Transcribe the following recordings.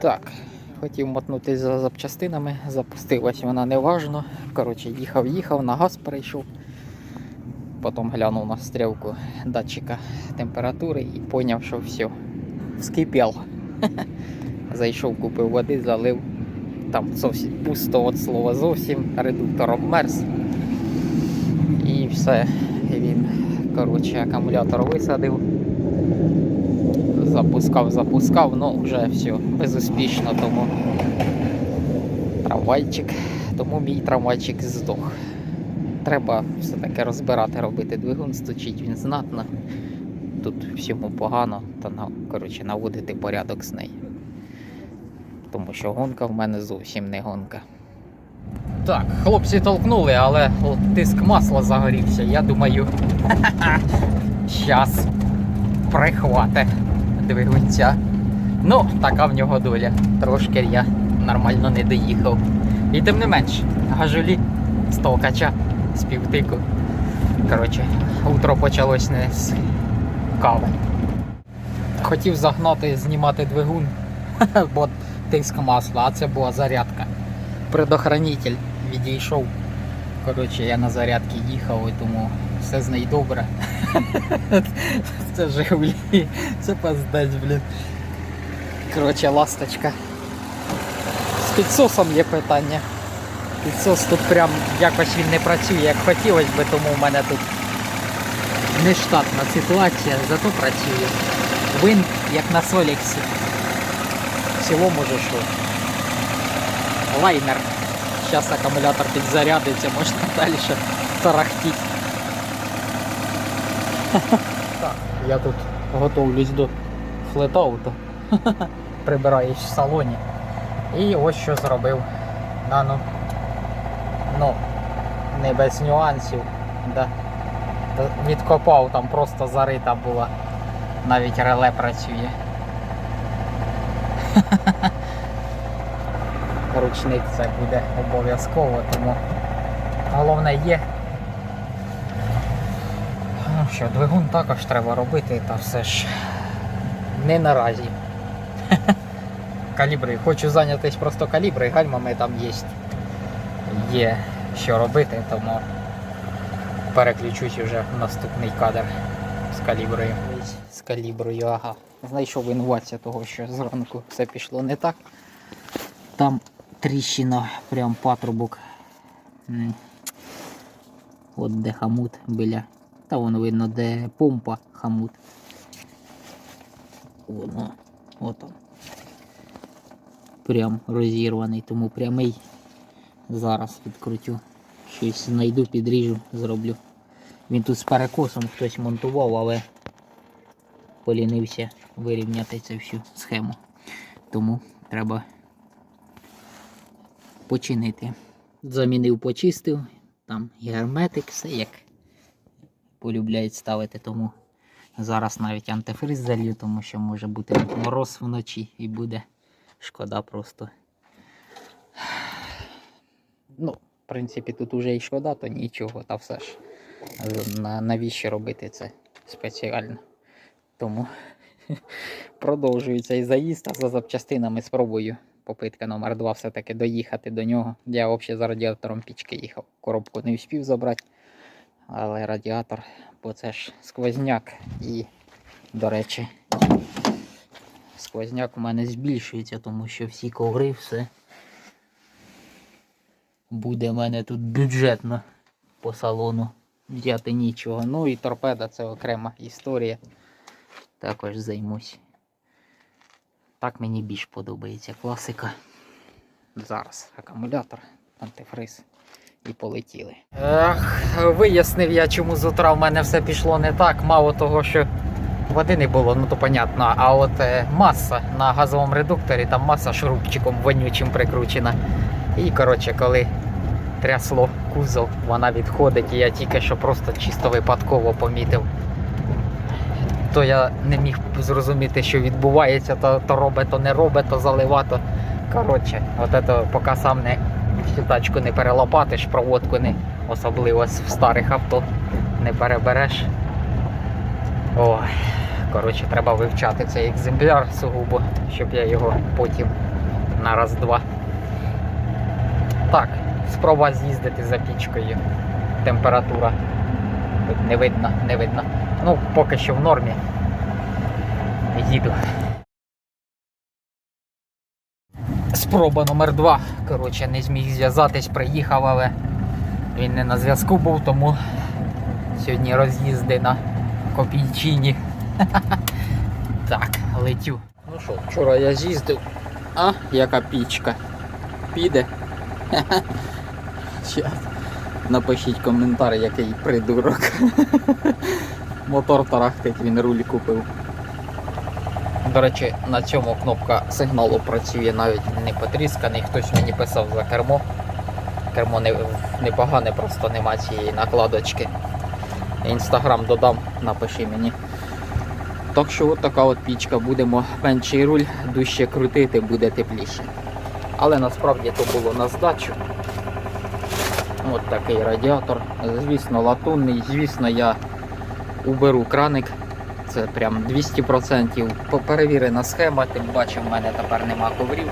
Так, хотів мотнутися за запчастинами, запустилась вона неважно. Коротше, їхав, їхав, на газ перейшов. Потім глянув на стрілку датчика температури і зрозумів, що все, вскипів. Зайшов, купив води, залив. Там зовсім пусто від слова зовсім, редуктор обмерз. І все. Він, коротше, акумулятор висадив запускав, запускав, ну вже все, безуспішно, тому трамвайчик, тому мій трамвайчик здох. Треба все-таки розбирати, робити двигун, стучить він знатно. Тут всьому погано, та коротше, наводити порядок з нею. Тому що гонка в мене зовсім не гонка. Так, хлопці толкнули, але тиск масла загорівся. Я думаю, щас прихвате двигунця. Ну, така в нього доля. Трошки я нормально не доїхав. І тим не менш, гажулі з толкача, з півтику. Коротше, утро почалось не з кави. Хотів загнати, знімати двигун, бо тиск масла, а це була зарядка. Предохранитель відійшов. Коротше, я на зарядці їхав, і тому все з нею добре. Це Жигулі. Це пиздець, блін. Коротше, ласточка. З підсосом є питання. Підсос тут прям якось він не працює, як хотілося би, тому в мене тут нештатна ситуація, зато працює. Вин як на Соліксі. В цілому же що. Лайнер. Зараз акумулятор підзарядиться, можна далі тарахтіть. Так, я тут готовлюсь до флетауту. Прибираюсь в салоні. І ось що зробив. Да, ну, ну, не без нюансів. Да. Відкопав, там просто зарита була. Навіть реле працює. Ручник це буде обов'язково, тому головне є. Що, двигун також треба робити, та все ж не наразі. Калібри. Хочу зайнятися просто калібри, гальмами там є. Є що робити, тому переключусь вже в наступний кадр з каліброю. З каліброю, ага. Знайшов винуватця того, що зранку все пішло не так. Там тріщина, прям патрубок. От де хамут біля. Та воно видно, де помпа хамут. Воно. От он. Прям розірваний, тому прямий. Зараз відкрутю. Щось знайду, підріжу, зроблю. Він тут з перекосом хтось монтував, але полінився вирівняти цю всю схему. Тому треба починити. Замінив, почистив, там герметик, все як полюбляють ставити, тому зараз навіть антифриз залью, тому що може бути мороз вночі і буде шкода просто. Ну, в принципі, тут уже і шкода, то нічого, та все ж. На, навіщо робити це спеціально? Тому продовжується і заїзд, а за запчастинами спробую. Попитка номер 2 все-таки доїхати до нього. Я взагалі за радіатором пічки їхав. Коробку не встиг забрати. Але радіатор, бо це ж сквозняк і, до речі, сквозняк у мене збільшується, тому що всі коври, все буде в мене тут бюджетно по салону. Взяти нічого. Ну і торпеда це окрема історія. Також займусь. Так мені більш подобається класика. Зараз акумулятор, антифриз і полетіли. Ех, вияснив я, чому з утра в мене все пішло не так. Мало того, що води не було, ну то понятно. А от е, маса на газовому редукторі, там маса шурупчиком вонючим прикручена. І коротше, коли трясло кузов, вона відходить, і я тільки що просто чисто випадково помітив. То я не міг зрозуміти, що відбувається, то, то робить, то не робить, то залива, то коротше, от це поки сам не тачку не перелопатиш, проводку не особливо в старих авто не перебереш. Ой, коротше, треба вивчати цей екземпляр сугубо, щоб я його потім на раз-два. Так, спроба з'їздити за пічкою. Температура. Не видно, не видно. Ну, поки що в нормі. Їду. Спроба номер два. Коротше, не зміг зв'язатись, приїхав, але він не на зв'язку був, тому сьогодні роз'їзди на копійчині. Так, летю. Ну що, вчора я з'їздив. А, яка пічка. Піде. Щас. Напишіть коментар, який придурок. Мотор тарахтить, він руль купив. До речі, на цьому кнопка сигналу працює навіть не потрісканий. Хтось мені писав за кермо. Кермо не, непогане, просто нема цієї накладочки. Інстаграм додам, напиши мені. Так що от така от пічка, будемо менший руль, дужче крутити, буде тепліше. Але насправді то було на здачу. От такий радіатор. Звісно, латунний. Звісно, я уберу краник. Це прям 200%. Перевірена схема, тим паче в мене тепер нема коврів.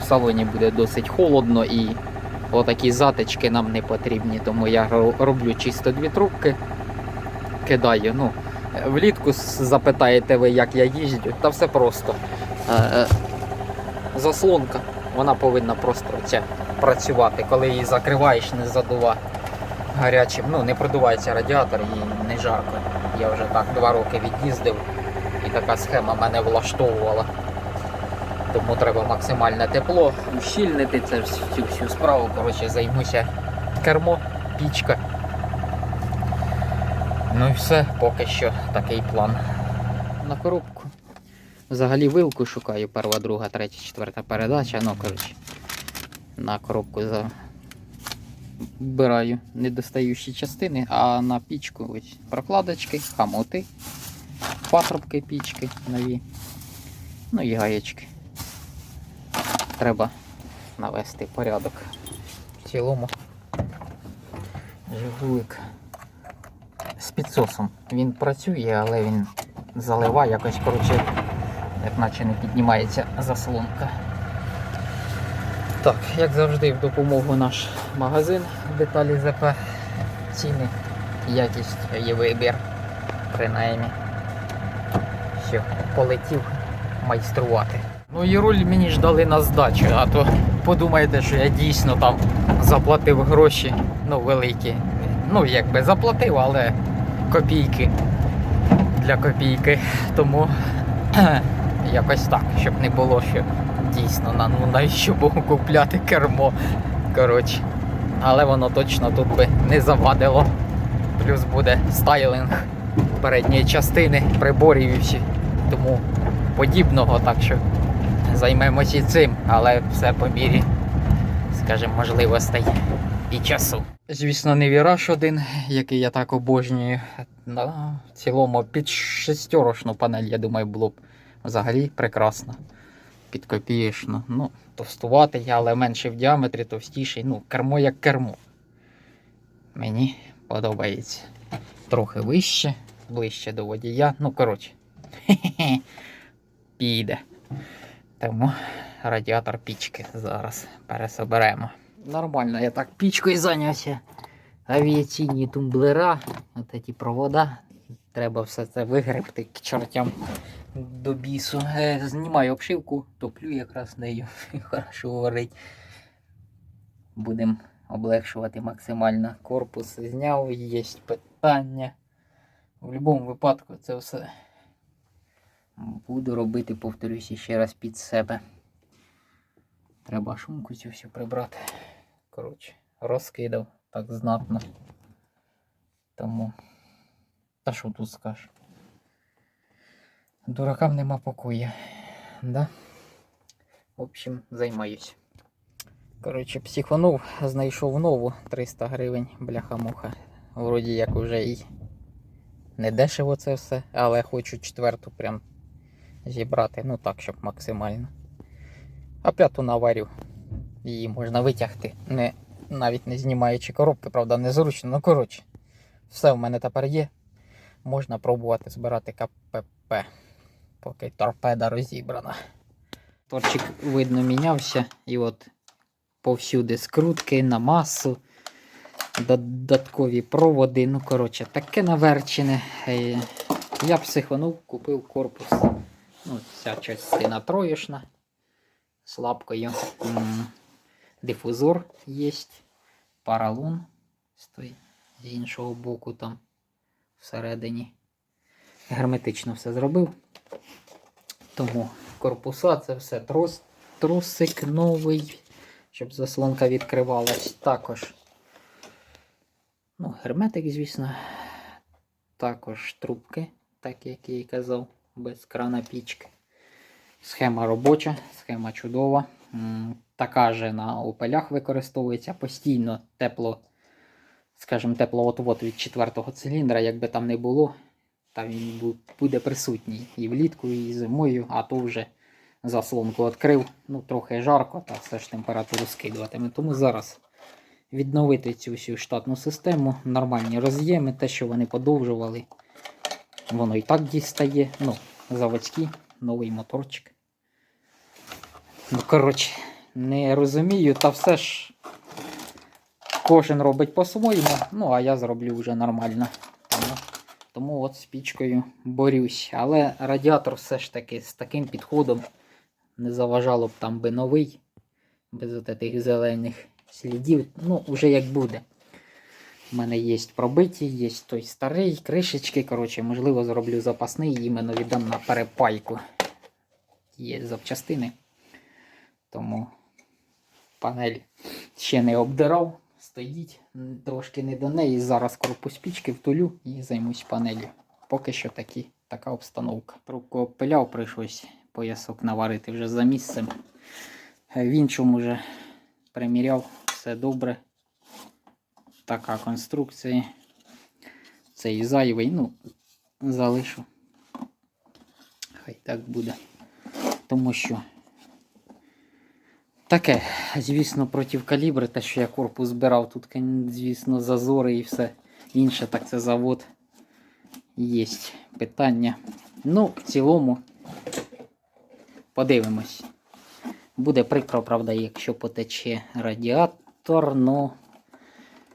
В салоні буде досить холодно і отакі затички нам не потрібні. Тому я роблю чисто дві трубки, кидаю. Ну, влітку запитаєте ви, як я їздю, та все просто. Е, е, Заслонка, вона повинна просто ця, працювати. Коли її закриваєш, не задува гарячим. Ну, не продувається радіатор і не жарко. Я вже так два роки від'їздив і така схема мене влаштовувала. Тому треба максимальне тепло, ущільнити це вс- цю всю справу. Коротше, займуся кермо, пічка. Ну і все, поки що такий план. На коробку. Взагалі вилку шукаю, перша, друга, третя, четверта передача. Ну, коротше, на коробку за... вбираю недостаючі частини, а на пічку ось прокладочки, хамоти, патрубки пічки нові. Ну і гаєчки. Треба навести порядок. В цілому Жигулик з підсосом. Він працює, але він заливає якось, коротше, як наче не піднімається заслонка. Так, як завжди, в допомогу наш магазин деталі ЗП. Ціни, якість є вибір, принаймні. Що, полетів майструвати. Ну і руль мені ж дали на здачу, а то подумаєте, що я дійсно там заплатив гроші, ну, великі. Ну, якби заплатив, але копійки для копійки. Тому якось так, щоб не було, що дійсно на, ну, навіщо було купляти кермо. Коротше. Але воно точно тут би не завадило. Плюс буде стайлинг передньої частини, приборів і всі. Тому подібного, так що займемося і цим, але все по мірі, скажімо, можливостей і часу. Звісно, не віраж один, який я так обожнюю. В цілому під шестерочну панель, я думаю, було б взагалі прекрасно. Під копієчну. Ну, товстуватий, але менший в діаметрі, товстіший. Ну, кермо як кермо. Мені подобається. Трохи вище, ближче до водія. Ну, коротше. Піде. Тому радіатор пічки зараз пересоберемо. Нормально, я так пічкою зайнявся. Авіаційні тумблера, от ці провода. Треба все це вигребти к чортям до бісу. Е, знімаю обшивку, топлю якраз нею. Хорошо горить. Будемо облегшувати максимально. Корпус зняв, є питання. В будь-якому випадку це все буду робити, повторюся ще раз під себе. Треба шумку цю всю прибрати. Коротше, розкидав так знатно. Тому. Та що тут скажеш? Дуракам нема покоя. Да? В общем, займаюсь. Коротше, психанув, знайшов нову 300 гривень, бляха-муха. Вроді як уже і не дешево це все, але хочу четверту прям зібрати. Ну так, щоб максимально. А п'яту наварю. Її можна витягти, не, навіть не знімаючи коробки, правда, незручно. Ну коротше, все в мене тепер є. Можна пробувати збирати КПП, поки торпеда розібрана. Торчик видно мінявся, і от повсюди скрутки на масу, додаткові проводи. Ну, коротше, таке наверчене. Е, Я психанув, купив корпус. Ну, ця частина троєшна з лапкою. Дифузор є, паралон стоїть з іншого боку там всередині. Герметично все зробив. Тому корпуса це все трос, трусик новий, щоб заслонка відкривалась. Також ну, герметик, звісно. Також трубки, так як я і казав, без крана пічки. Схема робоча, схема чудова. Така же на опелях використовується постійно тепло, скажімо, теплоотвод від четвертого циліндра, якби там не було, та він буде присутній і влітку, і зимою, а то вже заслонку відкрив. Ну, трохи жарко, та все ж температуру скидуватиме. Тому зараз відновити цю всю штатну систему, нормальні роз'єми, те, що вони подовжували, воно і так дістає. Ну, заводський, новий моторчик. Ну, коротше, не розумію, та все ж кожен робить по-своєму, ну а я зроблю вже нормально. Тому от з пічкою борюсь. Але радіатор все ж таки з таким підходом не заважало б там би новий, без от зелених слідів. Ну, вже як буде. У мене є пробиті, є той старий, кришечки. Коротше, можливо, зроблю запасний, іменно віддам на перепайку. Є запчастини. Тому панель ще не обдирав, стоїть трошки не до неї. Зараз корпус пічки втулю і займусь панелью. Поки що такі, така обстановка. Трубку обпиляв, прийшлось поясок наварити вже за місцем. Е, В іншому вже приміряв, все добре. Така конструкція. Цей зайвий, ну, залишу. Хай так буде. Тому що таке, звісно, проти калібри, те, що я корпус збирав, тут, звісно, зазори і все інше, так це завод. Є питання. Ну, в цілому, подивимось. Буде прикро, правда, якщо потече радіатор, но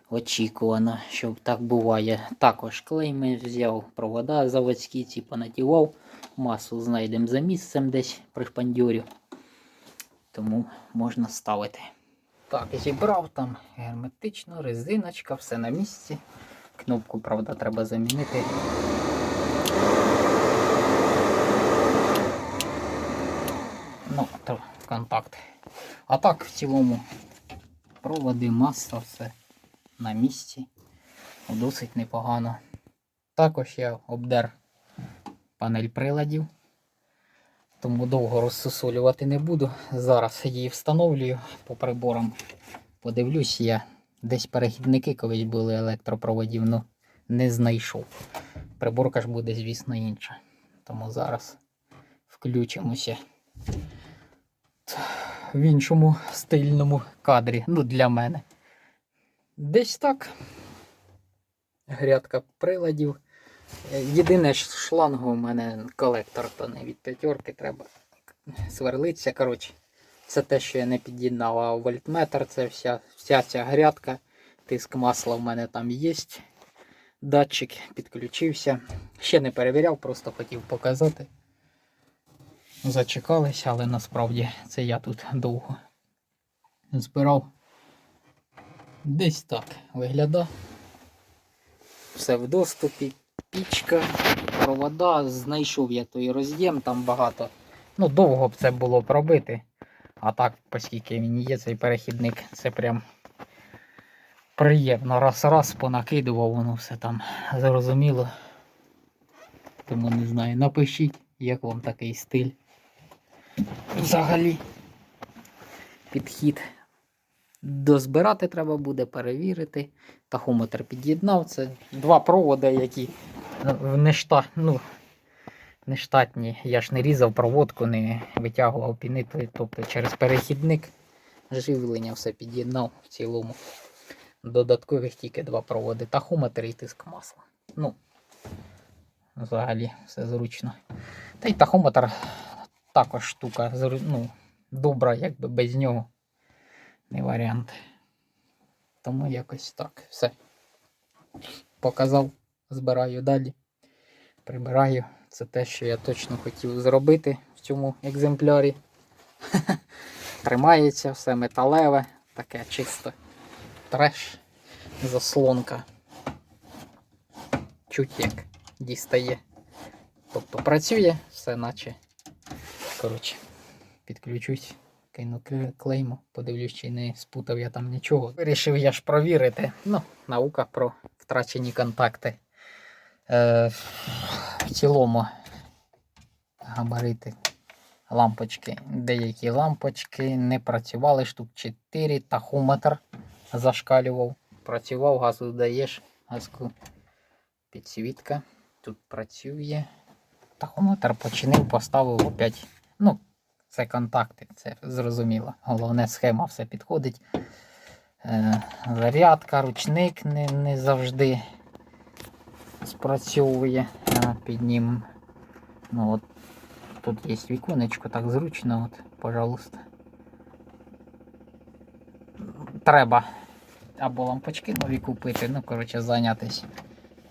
очікувано, що так буває. Також клейми взяв провода заводські, ці понадівав. Масу знайдемо за місцем десь при шпандьорі. Тому можна ставити. Так, зібрав там герметично, резиночка, все на місці. Кнопку, правда, треба замінити. Ну, то контакт. А так, в цілому, проводи, маса, все на місці. Досить непогано. Також я обдер панель приладів. Тому довго розсусолювати не буду. Зараз її встановлюю по приборам. Подивлюсь, я десь перехідники колись були електропроводів, але не знайшов. Приборка ж буде, звісно, інша. Тому зараз включимося в іншому стильному кадрі. Ну, для мене. Десь так. Грядка приладів. Єдине шлангу у мене колектор, то не від п'ятерки треба сверлитися. Коротше, це те, що я не під'єднав, а вольтметр, це вся, вся ця грядка. Тиск масла в мене там є. Датчик підключився. Ще не перевіряв, просто хотів показати. Зачекалися, але насправді це я тут довго збирав. Десь так виглядає. Все в доступі. Пічка, провода, знайшов я той роз'єм, там багато. Ну, довго б це було пробити. А так, оскільки він є цей перехідник, це прям приємно. Раз-раз понакидував, воно все там зрозуміло. Тому не знаю, напишіть, як вам такий стиль. Взагалі. Підхід. Дозбирати треба буде, перевірити. Тахометр під'єднав. Це два проводи, які в нешта, ну, нештатні. Я ж не різав проводку, не витягував піни, тобто через перехідник живлення все під'єднав в цілому. Додаткових тільки два проводи. Тахометр і тиск масла. Ну, взагалі все зручно. Та й тахометр також штука ну, добра, якби без нього. Не варіант. Тому якось так. Все. Показав, збираю далі. Прибираю. Це те, що я точно хотів зробити в цьому екземплярі. Тримається, все металеве, таке чисто. Треш, заслонка. Чуть як дістає. Тобто працює, все наче. Коротше, підключусь, кину кле- клейму, подивлюсь, чи не спутав я там нічого. Вирішив я ж провірити. Ну, наука про втрачені контакти. Е, в цілому габарити лампочки. Деякі лампочки не працювали штук 4, тахометр зашкалював. Працював, газу даєш, газку підсвітка. Тут працює. Тахометр починив, поставив опять. Ну, це контакти, це зрозуміло. Головне, схема все підходить. Е, зарядка, ручник не, не завжди спрацьовує. Під ним. Ну, от, тут є віконечко, так зручно, от, пожалуйста. Треба або лампочки нові купити, ну, коротше, зайнятися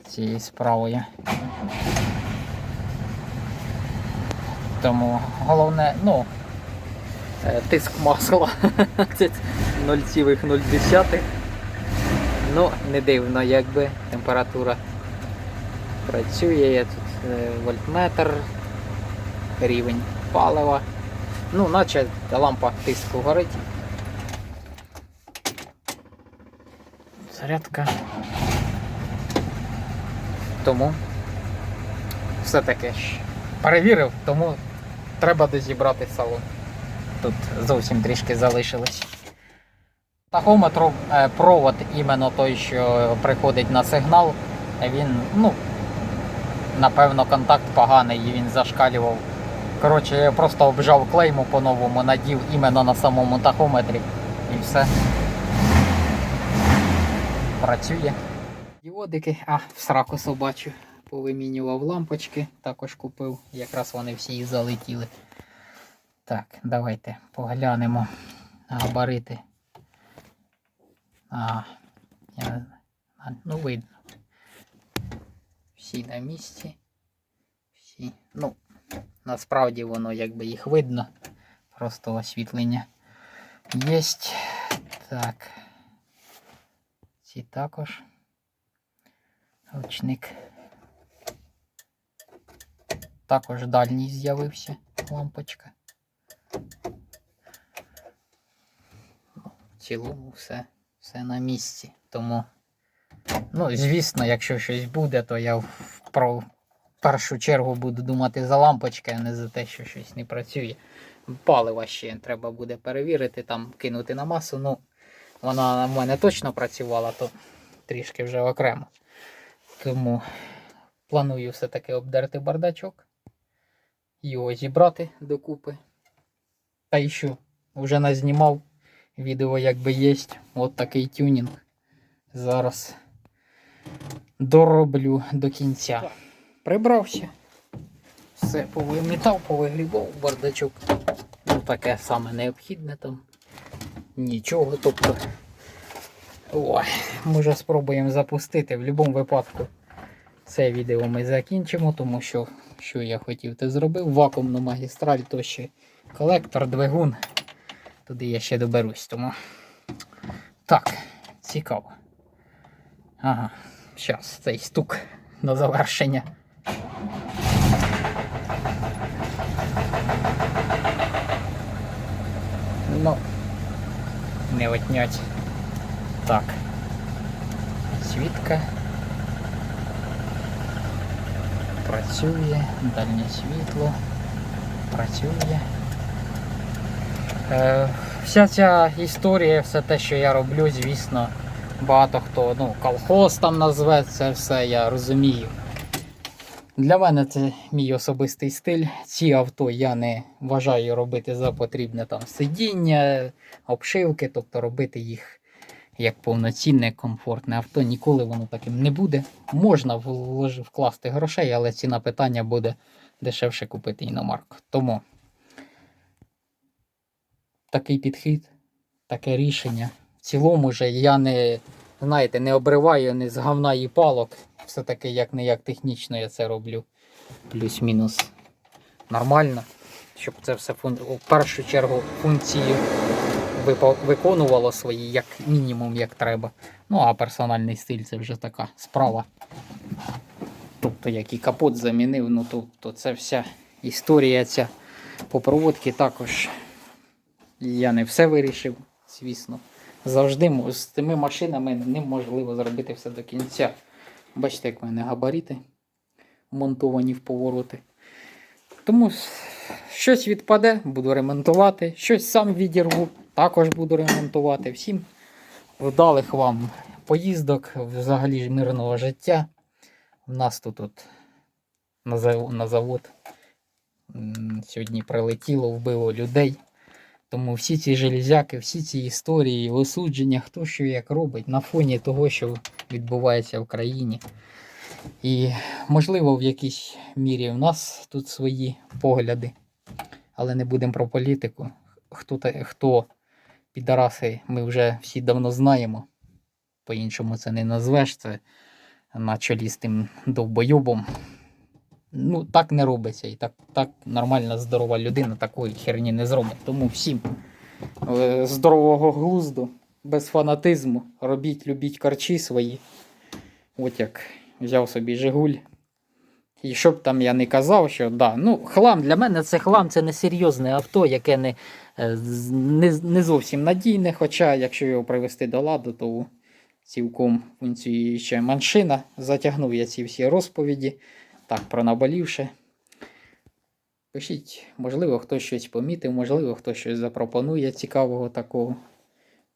цією справою. Тому головне, ну, е, тиск масла 0,0. Ну, не дивно, якби температура працює. Є тут е, вольтметр, рівень палива. Ну, наче лампа тиску горить. Зарядка. Тому все-таки ж перевірив, тому треба дозібрати салон. Тут зовсім трішки залишилось. Тахометру е, провод іменно той, що приходить на сигнал, він, ну, напевно, контакт поганий і він зашкалював. Коротше, я просто обжав клейму по-новому, надів іменно на самому тахометрі і все. Працює. Діодики, а, в сраку собачу. Повимінював лампочки, також купив. Якраз вони всі і залетіли. Так, давайте поглянемо габарити. А, я ну видно. Всі на місці. Всі. Ну, насправді воно якби їх видно. Просто освітлення єсть. Так. Ці також. Ручник. Також дальній з'явився лампочка. В цілому все, все на місці. Тому, ну, звісно, якщо щось буде, то я про першу чергу буду думати за лампочки, а не за те, що щось не працює. Палива ще треба буде перевірити, там кинути на масу. Ну, вона в мене точно працювала, то трішки вже окремо. Тому планую все-таки обдерти бардачок, його зібрати докупи. Та й що, вже назнімав відео, якби є. От такий тюнінг. Зараз дороблю до кінця. Прибрався. Все повимітав, повигрібав бардачок. Ну, таке саме необхідне там. Нічого, тобто. Ой, може спробуємо запустити. В будь-якому випадку це відео ми закінчимо, тому що що я хотів, те зробив. Вакуумну магістраль, то ще колектор, двигун. Туди я ще доберусь. Тому. Так, цікаво. Ага, зараз цей стук на завершення. Ну, не отнять. Так. Світка. Працює, дальнє світло. Працює. Е, вся ця історія, все те, що я роблю, звісно, багато хто, ну, колхоз там назве це все, я розумію. Для мене це мій особистий стиль. Ці авто я не вважаю робити за потрібне там сидіння, обшивки, тобто робити їх як повноцінне, комфортне авто. Ніколи воно таким не буде. Можна вкласти грошей, але ціна питання буде дешевше купити іномарку. Тому такий підхід, таке рішення. Цілому же я не, знаєте, не обриваю не з говна і палок. Все-таки як не як технічно я це роблю. Плюс-мінус нормально. Щоб це все фун... в першу чергу функції виконувало свої, як мінімум, як треба. Ну, а персональний стиль це вже така справа. Тобто, як і капот замінив, ну тобто це вся історія ця по проводці також. Я не все вирішив, звісно. Завжди з тими машинами неможливо зробити все до кінця. Бачите, як в мене габарити монтовані в повороти. Тому щось відпаде, буду ремонтувати, щось сам відірву, також буду ремонтувати. Всім вдалих вам поїздок, взагалі мирного життя. У нас тут от на, завод сьогодні прилетіло, вбило людей. Тому всі ці железяки, всі ці історії, осудження, хто що як робить на фоні того, що відбувається в країні. І, можливо, в якійсь мірі в нас тут свої погляди, але не будемо про політику. Хто, хто підараси, ми вже всі давно знаємо. По-іншому це не назвеш. Це на чолі з тим довбойобом. Ну, так не робиться. І так, так нормальна, здорова людина такої херні не зробить. Тому всім е, здорового глузду, без фанатизму. Робіть, любіть карчі свої. От як взяв собі Жигуль. І щоб там я не казав, що да, ну, хлам для мене це хлам, це не серйозне авто, яке не, е, не, не зовсім надійне. Хоча, якщо його привести до ладу, то цілком функціююча машина. Затягнув я ці всі розповіді. Так, про наболівше. Пишіть, можливо, хтось щось помітив, можливо, хтось щось запропонує цікавого такого.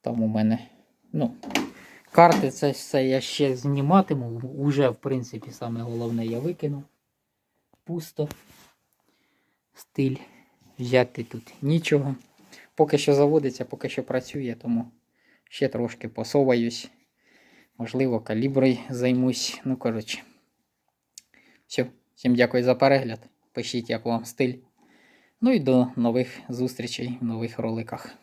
Там у мене. Ну, карти це все я ще зніматиму. Уже, в принципі, саме головне я викинув. Пусто. Стиль. Взяти тут нічого. Поки що заводиться, поки що працює, тому ще трошки посоваюсь. Можливо, каліброю займусь. Ну, коротше. Все. Всім дякую за перегляд. Пишіть, як вам стиль. Ну і до нових зустрічей в нових роликах.